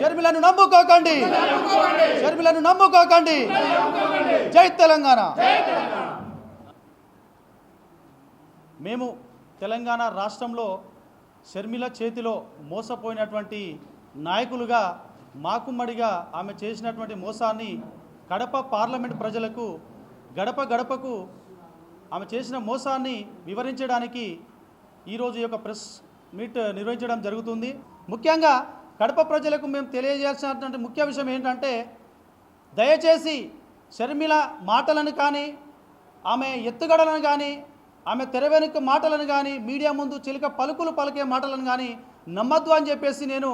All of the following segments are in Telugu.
షర్మిలను నమ్ముకోకండి. షర్మిలను నమ్ముకోకండి. జై తెలంగాణ. మేము తెలంగాణ రాష్ట్రంలో షర్మిల చేతిలో మోసపోయినటువంటి నాయకులుగా మాకుమ్మడిగా ఆమె చేసినటువంటి మోసాన్ని కడప పార్లమెంట్ ప్రజలకు గడప గడపకు ఆమె చేసిన మోసాన్ని వివరించడానికి ఈరోజు యొక్క ప్రెస్ మీట్ నిర్వహించడం జరుగుతుంది. ముఖ్యంగా కడప ప్రజలకు మేము తెలియజేసినటువంటి ముఖ్య విషయం ఏంటంటే దయచేసి షర్మిల మాటలను కానీ ఆమె ఎత్తుగడలను కానీ ఆమె తెర వెనుక మాటలను కానీ మీడియా ముందు చిలుక పలుకులు పలికే మాటలను కానీ నమ్మద్దు అని చెప్పేసి నేను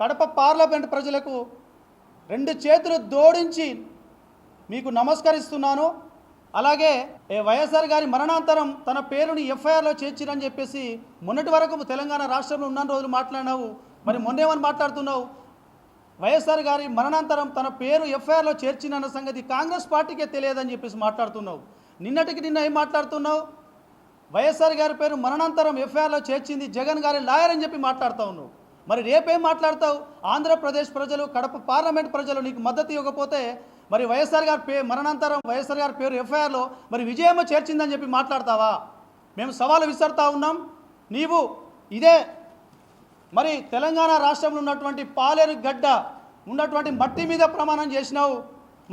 కడప పార్లమెంట్ ప్రజలకు రెండు చేతులు దోడించి మీకు నమస్కరిస్తున్నాను. అలాగే ఏ వైఎస్ఆర్ గారి మరణాంతరం తన పేరుని ఎఫ్ఐఆర్లో చేర్చిరని చెప్పేసి మొన్నటి వరకు తెలంగాణ రాష్ట్రంలో ఉన్న రోజులు మాట్లాడినావు. మరి మొన్నేమని మాట్లాడుతున్నావు? వైఎస్ఆర్ గారి మరణాంతరం తన పేరు ఎఫ్ఐఆర్లో చేర్చినన్న సంగతి కాంగ్రెస్ పార్టీకే తెలియదని చెప్పేసి మాట్లాడుతున్నావు. నిన్నటికి నిన్న ఏం మాట్లాడుతున్నావు? వైఎస్ఆర్ గారి పేరు మరణాంతరం ఎఫ్ఐఆర్లో చేర్చింది జగన్ గారి లాయర్ అని చెప్పి మాట్లాడుతూ ఉన్నావు. మరి రేపేం మాట్లాడతావు? ఆంధ్రప్రదేశ్ ప్రజలు కడప పార్లమెంట్ ప్రజలు నీకు మద్దతు ఇవ్వకపోతే మరి వైఎస్ఆర్ గారి పే మరణాంతరం వైఎస్ఆర్ గారి పేరు ఎఫ్ఐఆర్లో మరి విజయమ్మ చేర్చిందని చెప్పి మాట్లాడతావా? మేము సవాలు విసరుతా ఉన్నాం. నీవు ఇదే మరి తెలంగాణ రాష్ట్రంలో ఉన్నటువంటి పాలేరు గడ్డ ఉన్నటువంటి మట్టి మీద ప్రమాణం చేసినావు.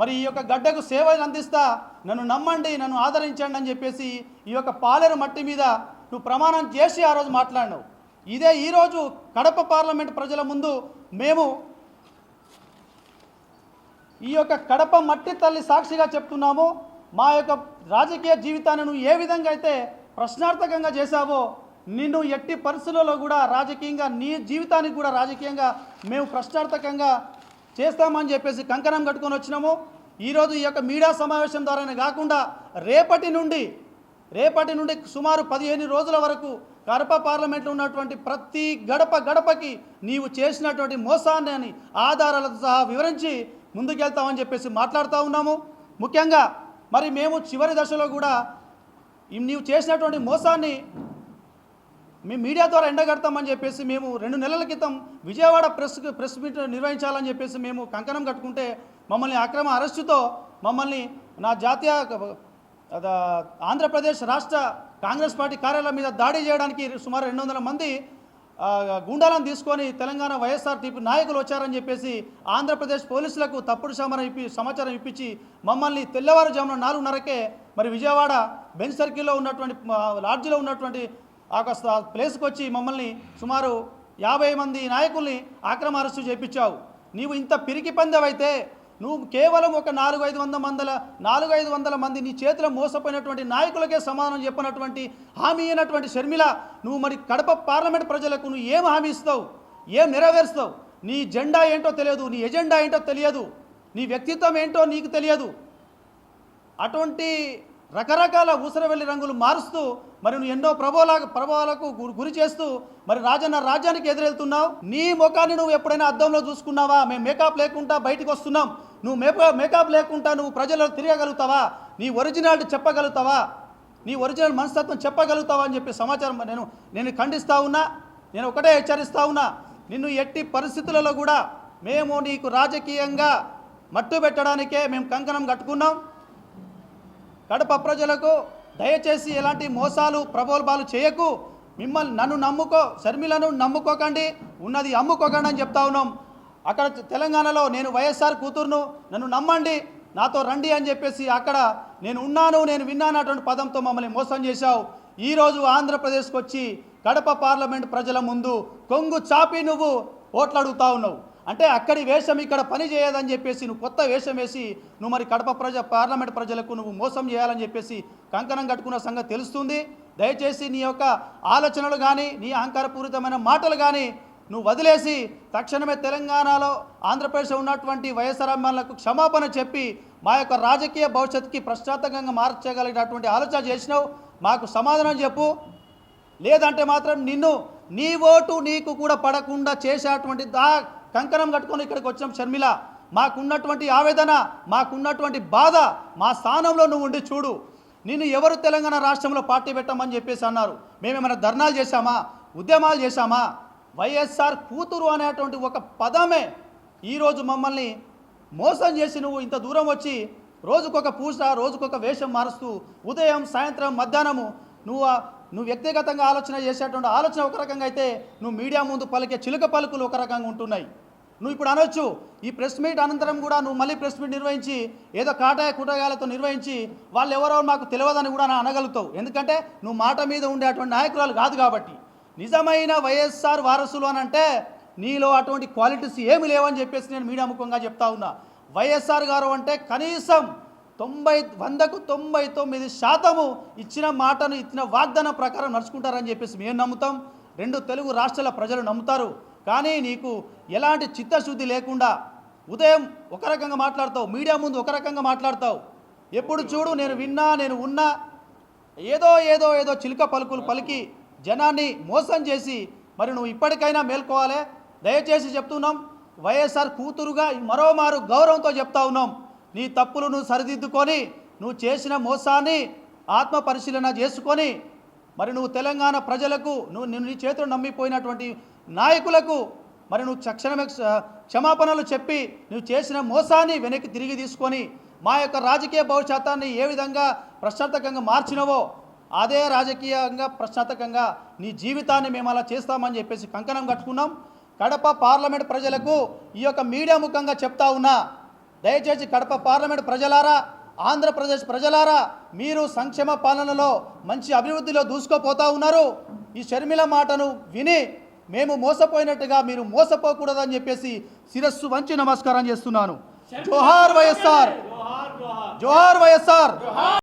మరి ఈ యొక్క గడ్డకు సేవలు అందిస్తా నన్ను నమ్మండి నన్ను ఆదరించండి అని చెప్పేసి ఈ యొక్క పాలేరు మట్టి మీద నువ్వు ప్రమాణం చేసి ఆ రోజు మాట్లాడినావు. ఇదే ఈరోజు కడప పార్లమెంట్ ప్రజల ముందు మేము ఈ యొక్క కడప మట్టి తల్లి సాక్షిగా చెప్తున్నాము. మా యొక్క రాజకీయ జీవితాన్ని నువ్వు ఏ విధంగా అయితే ప్రశ్నార్థకంగా చేశావో నిన్ను ఎట్టి పరిస్థితులలో కూడా రాజకీయంగా నీ జీవితానికి కూడా రాజకీయంగా మేము ప్రశ్నార్థకంగా చేస్తామని చెప్పేసి కంకణం కట్టుకొని వచ్చినాము. ఈరోజు ఈ యొక్క మీడియా సమావేశం ద్వారానే కాకుండా రేపటి నుండి రేపటి నుండి సుమారు పదిహేను రోజుల వరకు కడప పార్లమెంట్లో ఉన్నటువంటి ప్రతి గడప గడపకి నీవు చేసినటువంటి మోసాన్ని అని ఆధారాలతో సహా వివరించి ముందుకెళ్తామని చెప్పేసి మాట్లాడుతూ ఉన్నాము. ముఖ్యంగా మరి మేము చివరి దశలో కూడా నీవు చేసినటువంటి మోసాన్ని మేము మీడియా ద్వారా ఎండగడతామని చెప్పేసి మేము రెండు నెలల క్రితం విజయవాడ ప్రెస్ ప్రెస్ మీట్ నిర్వహించాలని చెప్పేసి మేము కంకణం కట్టుకుంటే మమ్మల్ని అక్రమ అరెస్టుతో మమ్మల్ని నా జాతీయ ఆంధ్రప్రదేశ్ రాష్ట్ర కాంగ్రెస్ పార్టీ కార్యాలయం మీద దాడి చేయడానికి సుమారు రెండు వందల మంది గుండాలను తీసుకొని తెలంగాణ వైఎస్ఆర్టీపీ నాయకులు వచ్చారని చెప్పేసి ఆంధ్రప్రదేశ్ పోలీసులకు తప్పుడు సమాచారం ఇప్పి సమాచారం ఇప్పించి మమ్మల్ని తెల్లవారుజామున నాలుగున్నరకే మరి విజయవాడ బెంచ్ సర్కిల్లో ఉన్నటువంటి లాడ్జిలో ఉన్నటువంటి ఆ ప్లేస్కి వచ్చి మమ్మల్ని సుమారు యాభై మంది నాయకుల్ని ఆక్రమ అరెస్టు చేయించావు నీవు ఇంత పిరికి పందెవైతే నువ్వు కేవలం ఒక నాలుగు ఐదు వందల మందల నాలుగు ఐదు వందల మంది నీ చేతిలో మోసపోయినటువంటి నాయకులకే సమాధానం చెప్పినటువంటి హామీ అయినటువంటి షర్మిల నువ్వు మరి కడప పార్లమెంట్ ప్రజలకు నువ్వు ఏం హామీ ఇస్తావు? ఏం నెరవేరుస్తావు? నీ జెండా ఏంటో తెలియదు నీ ఎజెండా ఏంటో తెలియదు నీ వ్యక్తిత్వం ఏంటో నీకు తెలియదు. అటువంటి రకరకాల ఊసరవెల్లి రంగులు మారుస్తూ మరి నువ్వు ఎన్నో ప్రభావాల ప్రభావాలకు గురి చేస్తూ మరి రాజన్న రాజ్యానికి ఎదురెళ్తున్నావు. నీ ముఖాన్ని నువ్వు ఎప్పుడైనా అద్దంలో చూసుకున్నావా? మేము మేకప్ లేకుండా బయటకు వస్తున్నాం. నువ్వు మేకప్ మేకప్ లేకుండా నువ్వు ప్రజల్లో తిరగగలుగుతావా? నీ ఒరిజినాలిటీ చెప్పగలుగుతావా? నీ ఒరిజినల్ మనస్తత్వం చెప్పగలుగుతావా అని చెప్పి సమాచారం నేను నేను ఖండిస్తా ఉన్నా. నేను ఒకటే హెచ్చరిస్తా ఉన్నా. నిన్ను ఎట్టి పరిస్థితులలో కూడా మేము నీకు రాజకీయంగా మట్టు పెట్టడానికే మేము కంకణం కట్టుకున్నాం. కడప ప్రజలకు దయచేసి ఎలాంటి మోసాలు ప్రబోల్బాలు చేయకు. మిమ్మల్ని నన్ను నమ్ముకో షర్మిలను నమ్ముకోకండి ఉన్నది అమ్ముకోకండి అని చెప్తా ఉన్నాం. అక్కడ తెలంగాణలో నేను వైఎస్ఆర్ కూతురును నన్ను నమ్మండి నాతో రండి అని చెప్పేసి అక్కడ నేను ఉన్నాను నేను విన్నాను అటువంటి పదంతో మమ్మల్ని మోసం చేశావు. ఈరోజు ఆంధ్రప్రదేశ్కి వచ్చి కడప పార్లమెంట్ ప్రజల ముందు కొంగు చాపి నువ్వు ఓట్లు అడుగుతా ఉన్నావు. అంటే అక్కడి వేషం ఇక్కడ పని చేయదని చెప్పేసి నువ్వు కొత్త వేషం వేసి నువ్వు మరి కడప ప్రజ పార్లమెంట్ ప్రజలకు నువ్వు మోసం చేయాలని చెప్పేసి కంకణం కట్టుకున్న సంగతి తెలుస్తుంది. దయచేసి నీ యొక్క ఆలోచనలు కానీ నీ అహంకారపూరితమైన మాటలు కానీ నువ్వు వదిలేసి తక్షణమే తెలంగాణలో ఆంధ్రప్రదేశ్లో ఉన్నటువంటి వైఎస్ఆర్ అమ్మలకు క్షమాపణ చెప్పి మా యొక్క రాజకీయ భవిష్యత్తుకి ప్రశ్నార్థకంగా మార్చగలిగినటువంటి ఆలోచన చేసినావు. మాకు సమాధానం చెప్పు. లేదంటే మాత్రం నిన్ను నీ ఓటు నీకు కూడా పడకుండా చేసేటువంటి దా కంకణం కట్టుకొని ఇక్కడికి వచ్చాం షర్మిల. మాకున్నటువంటి ఆవేదన మాకున్నటువంటి బాధ మా స్థానంలో నువ్వు ఉండి చూడు. నిన్ను ఎవరు తెలంగాణ రాష్ట్రంలో పార్టీ పెట్టమని చెప్పేసి అన్నారు. మేమేమైనా ధర్నాలు చేశామా? ఉద్యమాలు చేశామా? వైఎస్ఆర్ కూతురు అనేటువంటి ఒక పదమే ఈరోజు మమ్మల్ని మోసం చేసి నువ్వు ఇంత దూరం వచ్చి రోజుకొక పూస రోజుకొక వేషం మారుస్తూ ఉదయం సాయంత్రం మధ్యాహ్నము నువ్వు నువ్వు వ్యక్తిగతంగా ఆలోచన చేసేటువంటి ఆలోచన ఒక రకంగా అయితే నువ్వు మీడియా ముందు పలికే చిలుక పలుకులు ఒక రకంగా ఉంటున్నాయి. నువ్వు ఇప్పుడు అనొచ్చు ఈ ప్రెస్ మీట్ అనంతరం కూడా నువ్వు మళ్ళీ ప్రెస్ మీట్ నిర్వహించి ఏదో కాటాయ కుటగాలతో నిర్వహించి వాళ్ళు ఎవరో మాకు తెలియదని కూడా అనగలుగుతావు. ఎందుకంటే నువ్వు మాట మీద ఉండేటువంటి నాయకురాలు కాదు కాబట్టి. నిజమైన వైఎస్ఆర్ వారసులు అని అంటే నీలో అటువంటి క్వాలిటీస్ ఏమి లేవని చెప్పేసి నేను మీడియా ముఖంగా చెప్తా ఉన్నా. వైఎస్ఆర్ గారు అంటే కనీసం తొంభై వందకు తొంభై తొమ్మిది శాతము ఇచ్చిన మాటను ఇచ్చిన వాగ్దానం ప్రకారం నడుచుకుంటారని చెప్పేసి మేము నమ్ముతాం. రెండు తెలుగు రాష్ట్రాల ప్రజలు నమ్ముతారు. కానీ నీకు ఎలాంటి చిత్తశుద్ధి లేకుండా ఉదయం ఒక రకంగా మాట్లాడతావు మీడియా ముందు ఒక రకంగా మాట్లాడతావు. ఎప్పుడు చూడు నేను విన్నా నేను ఉన్నా ఏదో ఏదో ఏదో చిలుక పలుకులు పలికి జనాన్ని మోసం చేసి మరి నువ్వు ఇప్పటికైనా మేల్కోవాలి? దయచేసి చెప్తున్నాం వైఎస్ఆర్ కూతురుగా మరోమారు గౌరవంతో చెప్తా ఉన్నాం. నీ తప్పులు నువ్వు సరిదిద్దుకొని నువ్వు చేసిన మోసాన్ని ఆత్మ పరిశీలన చేసుకొని మరి నువ్వు తెలంగాణ ప్రజలకు నువ్వు నిన్ను నీ చేతులు నమ్మిపోయినటువంటి నాయకులకు మరి నువ్వు తక్షణమే క్షమాపణలు చెప్పి నువ్వు చేసిన మోసాన్ని వెనక్కి తిరిగి తీసుకొని మా యొక్క రాజకీయ భవిష్యత్తాన్ని ఏ విధంగా ప్రశ్నార్థకంగా మార్చినవో అదే రాజకీయంగా ప్రశ్నార్థకంగా నీ జీవితాన్ని మేము అలా చేస్తామని చెప్పేసి కంకణం కట్టుకున్నాం. కడప పార్లమెంట్ ప్రజలకు ఈ యొక్క మీడియా ముఖంగా చెప్తా ఉన్నా దయచేసి కడప పార్లమెంట్ ప్రజలారా ఆంధ్రప్రదేశ్ ప్రజలారా మీరు సంక్షేమ పాలనలో మంచి అభివృద్ధిలో దూసుకుపోతా ఉన్నారు. ఈ షర్మిల మాటను విని మేము మోసపోయినట్టుగా మీరు మోసపోకూడదని చెప్పేసి శిరస్సు వంచి నమస్కారం చేస్తున్నాను. జోహార్ వైఎస్ఆర్. జోహార్ వైఎస్ఆర్.